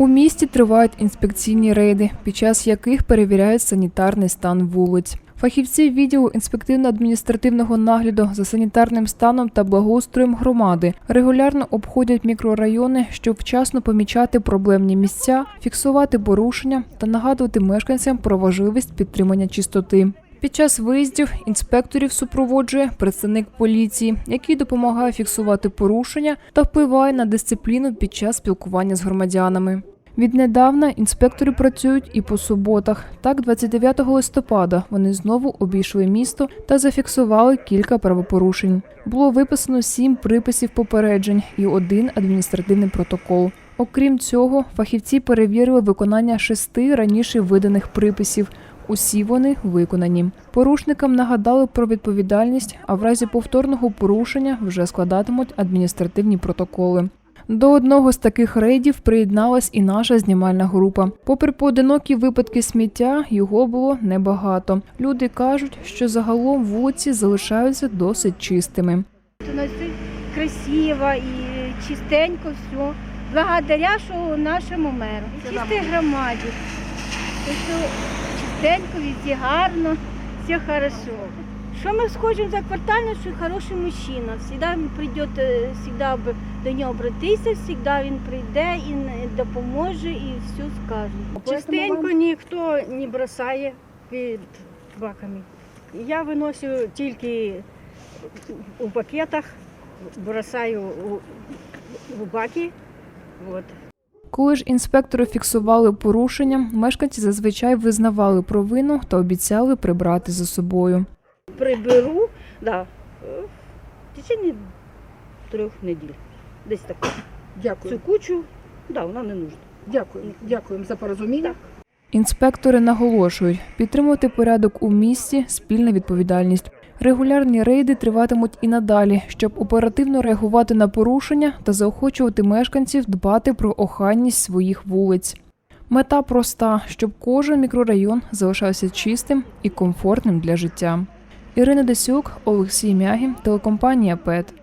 У місті тривають інспекційні рейди, під час яких перевіряють санітарний стан вулиць. Фахівці відділу інспективно-адміністративного нагляду за санітарним станом та благоустроєм громади регулярно обходять мікрорайони, щоб вчасно помічати проблемні місця, фіксувати порушення та нагадувати мешканцям про важливість підтримання чистоти. Під час виїздів інспекторів супроводжує представник поліції, який допомагає фіксувати порушення та впливає на дисципліну під час спілкування з громадянами. Віднедавна інспектори працюють і по суботах. Так, 29 листопада вони знову обійшли місто та зафіксували кілька правопорушень. Було виписано сім приписів попереджень і один адміністративний протокол. Окрім цього, фахівці перевірили виконання шести раніше виданих приписів. Усі вони виконані. Порушникам нагадали про відповідальність, а в разі повторного порушення вже складатимуть адміністративні протоколи. До одного з таких рейдів приєдналась і наша знімальна група. Попри поодинокі випадки сміття, його було небагато. Люди кажуть, що загалом вулиці залишаються досить чистими. У нас все красиво і чистенько все. Благодаря що нашому меру. Чистій громаді. Чистенько, везде гарно, все хорошо. Що ми схожим за квартально, що хороший мужчина. Всегда він прийде, е, всегда до нього обратися, всегда він прийде і допоможе і все скаже. Частенько ніхто не бросає під баками. Я виношу тільки у пакетах, бросаю у, у баки. От. Коли ж інспектори фіксували порушення, мешканці зазвичай визнавали провину та обіцяли прибрати за собою. Приберу да, е, в течение трьох неділь. Десь так. Дякую. Цю кучу, да, вона не нужна. Дякую. Дякуємо за порозуміння. Інспектори наголошують, підтримувати порядок у місті спільна відповідальність. Регулярні рейди триватимуть і надалі, щоб оперативно реагувати на порушення та заохочувати мешканців дбати про охайність своїх вулиць. Мета проста, щоб кожен мікрорайон залишався чистим і комфортним для життя. Ірина Десюк, Олексій Мягін, телекомпанія ПЕТ.